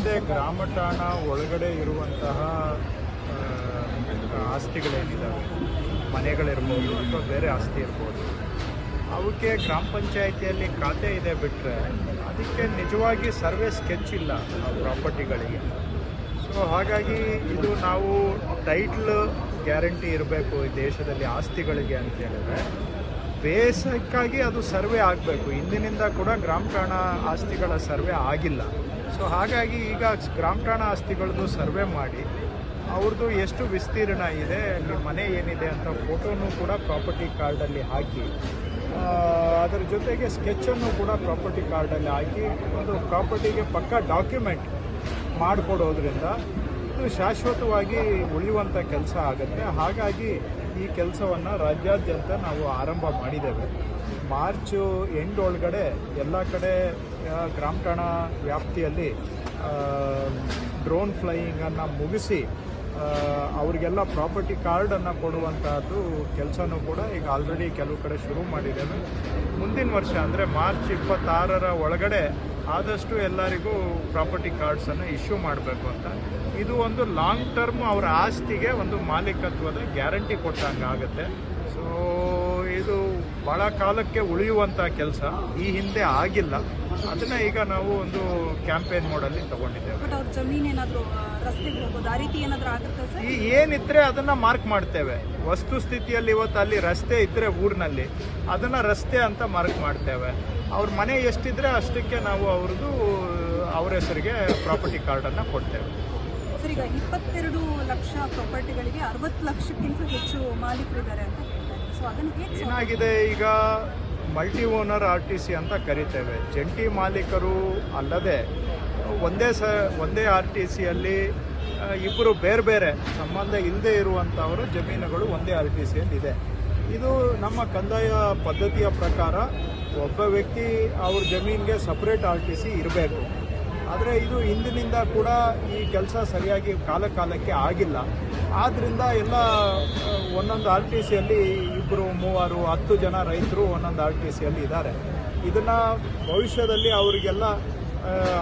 ಹಿಂದೆ ಗ್ರಾಮ ಠಾಣ ಒಳಗಡೆ ಇರುವಂತಹ ಆಸ್ತಿಗಳೇನಿದ್ದಾವೆ ಮನೆಗಳಿರ್ಬೋದು ಅಥವಾ ಬೇರೆ ಆಸ್ತಿ ಇರ್ಬೋದು. ಅವಕ್ಕೆ ಗ್ರಾಮ ಪಂಚಾಯಿತಿಯಲ್ಲಿ ಖಾತೆ ಇದೆ ಬಿಟ್ಟರೆ ಅದಕ್ಕೆ ನಿಜವಾಗಿ ಸರ್ವೆ ಸ್ಕೆಚ್ ಇಲ್ಲ ಆ ಪ್ರಾಪರ್ಟಿಗಳಿಗೆ. ಸೊ, ಹಾಗಾಗಿ ಇದು ನಾವು ಟೈಟ್ಲ್ ಗ್ಯಾರಂಟಿ ಇರಬೇಕು ಈ ದೇಶದಲ್ಲಿ ಆಸ್ತಿಗಳಿಗೆ ಅಂತ ಹೇಳಿದ್ರೆ, ಬೇಸಕ್ಕಾಗಿ ಅದು ಸರ್ವೆ ಆಗಬೇಕು. ಇಂದಿನಿಂದ ಕೂಡ ಗ್ರಾಮ ಠಾಣ ಆಸ್ತಿಗಳ ಸರ್ವೆ ಆಗಿಲ್ಲ. ಸೊ ಹಾಗಾಗಿ ಈಗ ಗ್ರಾಮ ಠಾಣ ಸರ್ವೆ ಮಾಡಿ ಅವ್ರದ್ದು ಎಷ್ಟು ವಿಸ್ತೀರ್ಣ ಇದೆ ಅಲ್ಲಿ ಮನೆ ಏನಿದೆ ಅಂತ ಫೋಟೋನು ಕೂಡ ಪ್ರಾಪರ್ಟಿ ಕಾರ್ಡಲ್ಲಿ ಹಾಕಿ ಅದರ ಜೊತೆಗೆ ಸ್ಕೆಚನ್ನು ಕೂಡ ಪ್ರಾಪರ್ಟಿ ಕಾರ್ಡಲ್ಲಿ ಹಾಕಿ, ಒಂದು ಪ್ರಾಪರ್ಟಿಗೆ ಪಕ್ಕ ಡಾಕ್ಯುಮೆಂಟ್ ಮಾಡಿಕೊಡೋದ್ರಿಂದ ಇದು ಶಾಶ್ವತವಾಗಿ ಉಳಿಯುವಂಥ ಕೆಲಸ ಆಗುತ್ತೆ. ಹಾಗಾಗಿ ಈ ಕೆಲಸವನ್ನು ರಾಜ್ಯಾದ್ಯಂತ ನಾವು ಆರಂಭ ಮಾಡಿದ್ದೇವೆ. ಮಾರ್ಚು ಎಂಡ್ ಒಳಗಡೆ ಎಲ್ಲ ಕಡೆ ಗ್ರಾಮ ವ್ಯಾಪ್ತಿಯಲ್ಲಿ ಡ್ರೋನ್ ಫ್ಲೈಯಿಂಗನ್ನು ಮುಗಿಸಿ ಅವರಿಗೆಲ್ಲ ಪ್ರಾಪರ್ಟಿ ಕಾರ್ಡನ್ನು ಕೊಡುವಂತಹದ್ದು ಕೆಲಸನೂ ಕೂಡ ಈಗ ಆಲ್ರೆಡಿ ಕೆಲವು ಕಡೆ ಶುರು ಮಾಡಿದ್ದೇವೆ. ಮುಂದಿನ ವರ್ಷ ಅಂದರೆ ಮಾರ್ಚ್ ಇಪ್ಪತ್ತಾರರ ಒಳಗಡೆ ಆದಷ್ಟು ಎಲ್ಲರಿಗೂ ಪ್ರಾಪರ್ಟಿ ಕಾರ್ಡ್ಸನ್ನು ಇಶ್ಯೂ ಮಾಡಬೇಕು ಅಂತ. ಇದು ಒಂದು ಲಾಂಗ್ ಟರ್ಮ್ ಅವರ ಆಸ್ತಿಗೆ ಒಂದು ಮಾಲೀಕತ್ವದ ಗ್ಯಾರಂಟಿ ಕೊಟ್ಟಂಗೆ ಆಗುತ್ತೆ ಸೊ ಭಾಳ ಕಾಲಕ್ಕೆ ಉಳಿಯುವಂಥ ಕೆಲಸ ಈ ಹಿಂದೆ ಆಗಿಲ್ಲ. ಅದನ್ನು ಈಗ ನಾವು ಒಂದು ಕ್ಯಾಂಪೇನ್ ಮೋಡಲ್ಲಿ ತಗೊಂಡಿದ್ದೇವೆ. ಈ ಏನಿದ್ರೆ ಅದನ್ನ ಮಾರ್ಕ್ ಮಾಡ್ತೇವೆ. ವಸ್ತು ಸ್ಥಿತಿಯಲ್ಲಿ ಇವತ್ತು ಅಲ್ಲಿ ರಸ್ತೆ ಇದ್ರೆ ಊರಿನಲ್ಲಿ ಅದನ್ನ ರಸ್ತೆ ಅಂತ ಮಾರ್ಕ್ ಮಾಡ್ತೇವೆ. ಅವ್ರ ಮನೆ ಎಷ್ಟಿದ್ರೆ ಅಷ್ಟಕ್ಕೆ ನಾವು ಅವ್ರದ್ದು ಅವ್ರ ಹೆಸರಿಗೆ ಪ್ರಾಪರ್ಟಿ ಕಾರ್ಡನ್ನು ಕೊಡ್ತೇವೆ. ಸರ್ ಈಗ ಇಪ್ಪತ್ತೆರಡು ಲಕ್ಷ ಪ್ರಾಪರ್ಟಿಗಳಿಗೆ ಅರವತ್ತು ಲಕ್ಷಕ್ಕಿಂತ ಹೆಚ್ಚು ಮಾಲೀಕರಿದ್ದಾರೆ ಅಂತ ಏನಾಗಿದೆ ಈಗ multi owner R T C ಅಂತ ಕರಿತೇವೆ. ಜಂಟಿ ಮಾಲೀಕರು ಅಲ್ಲದೆ ಒಂದೇ ಸ, ಒಂದೇ ಆರ್ ಟಿ ಸಿಯಲ್ಲಿ ಇಬ್ಬರು ಬೇರೆ ಬೇರೆ ಸಂಬಂಧ ಇಲ್ಲದೆ ಇರುವಂಥವರು ಜಮೀನುಗಳು ಒಂದೇ ಆರ್ ಟಿ ಸಿಯಲ್ಲಿ ಇದೆ. ಇದು ನಮ್ಮ ಕಂದಾಯ ಪದ್ಧತಿಯ ಪ್ರಕಾರ ಒಬ್ಬ ವ್ಯಕ್ತಿ ಅವ್ರ ಜಮೀನಿಗೆ ಸಪ್ರೇಟ್ ಆರ್ ಟಿ ಸಿ ಇರಬೇಕು. ಆದರೆ ಇದು ಇಂದಿನಿಂದ ಕೂಡ ಈ ಕೆಲಸ ಸರಿಯಾಗಿ ಕಾಲ ಕಾಲಕ್ಕೆ ಆಗಿಲ್ಲ. ಆದ್ದರಿಂದ ಎಲ್ಲ ಒಂದೊಂದು ಆರ್ ಟಿ ಸಿಯಲ್ಲಿ ಇಬ್ಬರು ಮೂವರು, ಹತ್ತು ಜನ ರೈತರು ಒಂದೊಂದು ಆರ್ ಟಿ ಸಿಯಲ್ಲಿ ಇದ್ದಾರೆ. ಇದನ್ನು ಭವಿಷ್ಯದಲ್ಲಿ ಅವರಿಗೆಲ್ಲ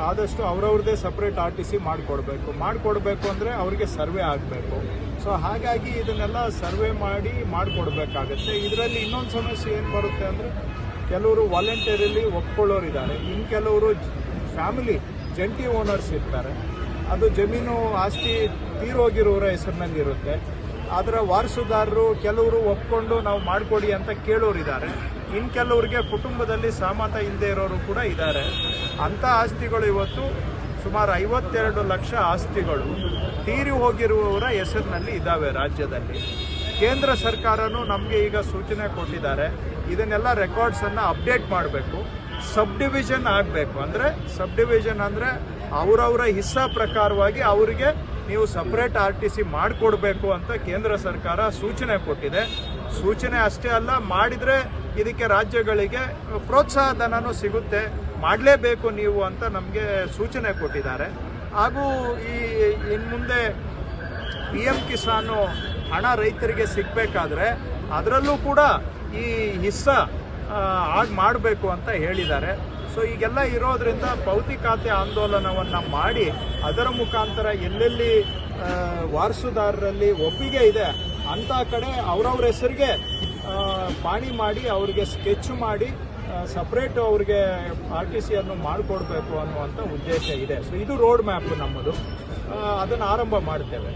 ಆದಷ್ಟು ಅವ್ರವ್ರದ್ದೇ ಸಪ್ರೇಟ್ ಆರ್ ಟಿ ಸಿ ಮಾಡಿಕೊಡ್ಬೇಕು. ಮಾಡಿಕೊಡ್ಬೇಕು ಅಂದರೆ ಅವರಿಗೆ ಸರ್ವೆ ಆಗಬೇಕು. ಸೊ ಹಾಗಾಗಿ ಇದನ್ನೆಲ್ಲ ಸರ್ವೆ ಮಾಡಿ ಮಾಡಿಕೊಡ್ಬೇಕಾಗತ್ತೆ. ಇದರಲ್ಲಿ ಇನ್ನೊಂದು ಸಮಸ್ಯೆ ಏನು ಬರುತ್ತೆ ಅಂದರೆ, ಕೆಲವರು ವಾಲಂಟಿಯರಲ್ಲಿ ಒಪ್ಕೊಳ್ಳೋರಿದ್ದಾರೆ. ಇನ್ನು ಕೆಲವರು ಫ್ಯಾಮಿಲಿ ಜಂಟಿ ಓನರ್ಸ್ ಇರ್ತಾರೆ. ಅದು ಜಮೀನು ಆಸ್ತಿ ತೀರೋಗಿರೋರ ಹೆಸರಿನಲ್ಲಿ ಇರುತ್ತೆ ಅದರ ವಾರಸುದಾರರು ಕೆಲವರು ಒಪ್ಕೊಂಡು ನಾವು ಮಾಡಿಕೊಡಿ ಅಂತ ಕೇಳೋರು ಇದ್ದಾರೆ ಇನ್ನು ಕೆಲವರಿಗೆ ಕುಟುಂಬದಲ್ಲಿ ಸಹಮತ ಇಲ್ಲದೆ ಇರೋರು ಕೂಡ ಇದ್ದಾರೆ. ಅಂಥ ಆಸ್ತಿಗಳು ಇವತ್ತು ಸುಮಾರು ಐವತ್ತೆರಡು ಲಕ್ಷ ಆಸ್ತಿಗಳು ತೀರಿ ಹೋಗಿರುವವರ ಹೆಸರಿನಲ್ಲಿ ಇದ್ದಾವೆ ರಾಜ್ಯದಲ್ಲಿ. ಕೇಂದ್ರ ಸರ್ಕಾರನೂ ನಮಗೆ ಈಗ ಸೂಚನೆ ಕೊಟ್ಟಿದ್ದಾರೆ. ಇದನ್ನೆಲ್ಲ ರೆಕಾರ್ಡ್ಸನ್ನು ಅಪ್ಡೇಟ್ ಮಾಡಬೇಕು. ಸಬ್ ಡಿವಿಷನ್ ಆಗಬೇಕು. ಅಂದರೆ ಸಬ್ ಡಿವಿಷನ್ ಅಂದರೆ ಅವರವರ ಹಿಸ್ಸಾ ಪ್ರಕಾರವಾಗಿ ಅವರಿಗೆ ನೀವು ಸಪ್ರೇಟ್ ಆರ್ ಟಿ ಸಿ ಮಾಡಿಕೊಡ್ಬೇಕು ಅಂತ ಕೇಂದ್ರ ಸರ್ಕಾರ ಸೂಚನೆ ಕೊಟ್ಟಿದೆ. ಸೂಚನೆ ಅಷ್ಟೇ ಅಲ್ಲ, ಮಾಡಿದರೆ ಇದಕ್ಕೆ ರಾಜ್ಯಗಳಿಗೆ ಪ್ರೋತ್ಸಾಹ ಧನನೂ ಸಿಗುತ್ತೆ. ಮಾಡಲೇಬೇಕು ನೀವು ಅಂತ ನಮಗೆ ಸೂಚನೆ ಕೊಟ್ಟಿದ್ದಾರೆ. ಹಾಗೂ ಈ ಇನ್ನು ಮುಂದೆ ಪಿ ಎಂ ಕಿಸಾನು ಹಣ ರೈತರಿಗೆ ಸಿಗಬೇಕಾದ್ರೆ ಅದರಲ್ಲೂ ಕೂಡ ಈ ಹಿಸ್ಸಾ ಆಗಿ ಮಾಡಬೇಕು ಅಂತ ಹೇಳಿದ್ದಾರೆ. ಸೊ ಈಗೆಲ್ಲ ಇರೋದ್ರಿಂದ ಪೌತಿ ಖಾತೆ ಆಂದೋಲನವನ್ನು ಮಾಡಿ ಅದರ ಮುಖಾಂತರ ಎಲ್ಲೆಲ್ಲಿ ವಾರಸುದಾರರಲ್ಲಿ ಒಪ್ಪಿಗೆ ಇದೆ ಅಂಥ ಕಡೆ ಅವರವ್ರ ಹೆಸರಿಗೆ ಪಾಣಿ ಮಾಡಿ, ಅವರಿಗೆ ಸ್ಕೆಚ್ ಮಾಡಿ ಸಪ್ರೇಟ್ ಅವ್ರಿಗೆ ಆರ್ ಟಿ ಸಿಯನ್ನು ಮಾಡಿಕೊಡ್ಬೇಕು ಅನ್ನುವಂಥ ಉದ್ದೇಶ ಇದೆ. ಸೊ ಇದು ರೋಡ್ ಮ್ಯಾಪ್ ನಮ್ಮದು. ಅದನ್ನು ಆರಂಭ ಮಾಡ್ತೇವೆ.